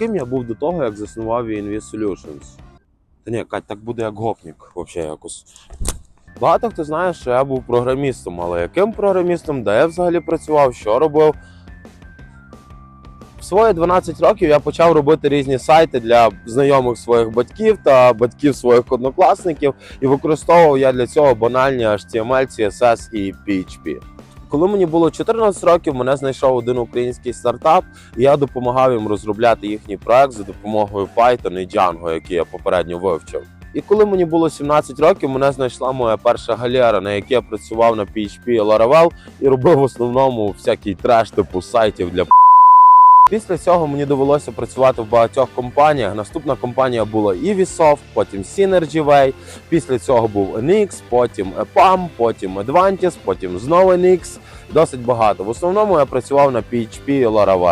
ким я був до того, як заснував VNV Solutions? Та ні, Кать, так буде як гопнік, взагалі якось. Багато хто знає, що я був програмістом, але яким програмістом, де я взагалі працював, що робив. В свої 12 років я почав робити різні сайти для знайомих своїх батьків та батьків своїх однокласників, і використовував я для цього банальні HTML, CSS і PHP. Коли мені було 14 років, мене знайшов один український стартап, і я допомагав їм розробляти їхній проект за допомогою Python і Django, який я попередньо вивчив. І коли мені було 17 років, мене знайшла моя перша галера, на якій я працював на PHP і Laravel і робив в основному всякий треш типу сайтів для Після цього мені довелося працювати в багатьох компаніях. Наступна компанія була Evisoft, потім Synergyway, Після цього був NX, потім EPAM, потім Advantis, потім знову NX. Досить багато. В основному я працював на PHP і Laravel.